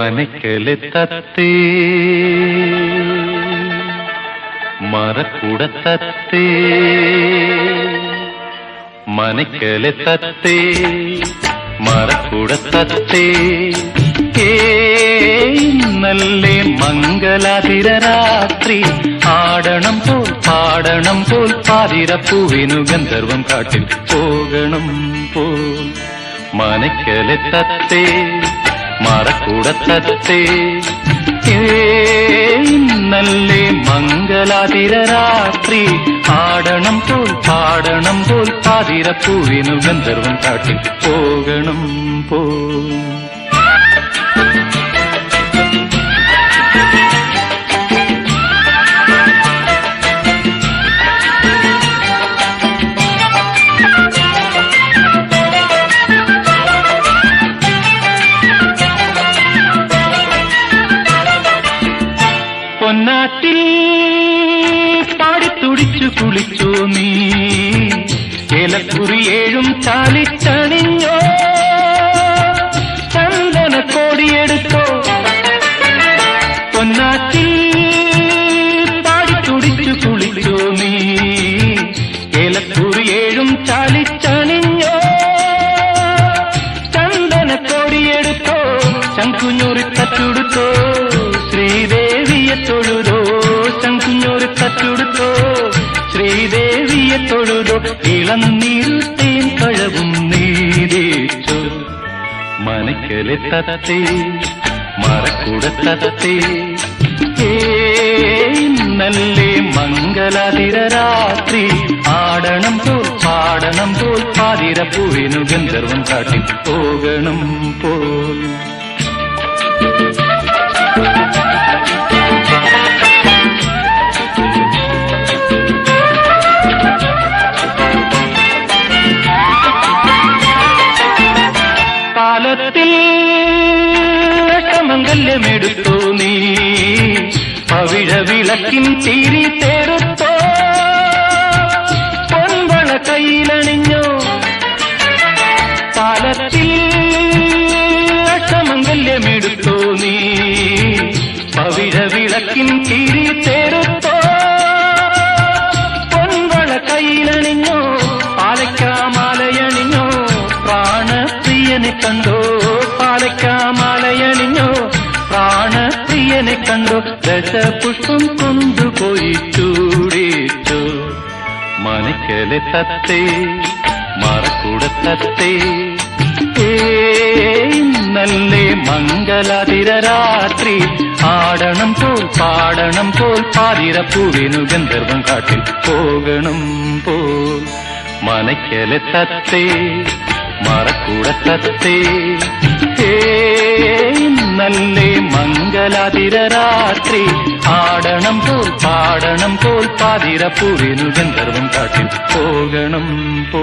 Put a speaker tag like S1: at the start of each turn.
S1: മനക്കലെ തത്തേ. മറക്കൂട തത്തേ. മനക്കലെ തത്തേ. മറക്കൂട തത്തേ. നല്ലേ മംഗലാതിര രാത്രി ആടണം പോൽ പാടണം പോൽ പാതിരപ്പൂവിനു ഗന്ധർവം കാട്ടിൽ പോകണം പോൽ. മനക്കലെ തത്തേ. മറക്കൂട തത്തേ നല്ലേ മംഗലാതിര രാത്രി ആടണം പോൽ പാടണം പോൽ പാതിരപ്പൂവിനു ഗന്ധർവൻ കാട്ടിൽ പോകണം പോ. പാടിത്തുടിച്ചു കുളിച്ചോ നീ? ഏലക്കുറിയേഴും ചാലിച്ചണിഞ്ഞോ തൊഴുതോ ഇളം നീരുത്തേൻ പഴവും നീതേച്ചോ മനക്കലെ തത്തേ മറക്കുട തത്തേ. നല്ലേ മംഗലാതിര രാത്രി ആടണം പോൽ പാടണം പോൽ പാതിരപ്പൂവിനു ഗന്ധർവം കാട്ടി പോകണം പോൽ കാലത്തിൽ മംഗല്യമെടുത്തു നീ. പവിഴ വിളക്കിൻ തീരി തേടുത്തോ? പൊൻവള കയ്യിലണിഞ്ഞോ? പാലത്തിൽ മംഗല്യമെടുത്തു നീ. പവിഴ വിളക്കിൻ തീരി തേടുത്തോ? പൊൻവള കയ്യിലണിഞ്ഞോ? പാലയ്ക്കാമാലയണിഞ്ഞോ പ്രാണപ്രിയനെ കണ്ടോ? കണ്ടോ. ദശപുഷ്പം കൊണ്ടുപോയി ചൂടിച്ചു മനക്കലെ തത്തേ മറക്കുട തത്തേ. നല്ലേ മംഗലാതിര രാത്രി ആടണം പോൽ പാടണം പോൽ പാതിര പാതിരപ്പൂവിനു ഗന്ധർവം കാട്ടിൽ പോകണം പോൽ. മനക്കലെ തത്തേ മറക്കൂട തത്തേ. നല്ലേ മംഗലാതിര രാത്രി ആടണം പോൽ പാടണം പോൽ പാതിരപ്പൂവിനു ഗന്ധർവം കാട്ടിൽ പോകണം പോ.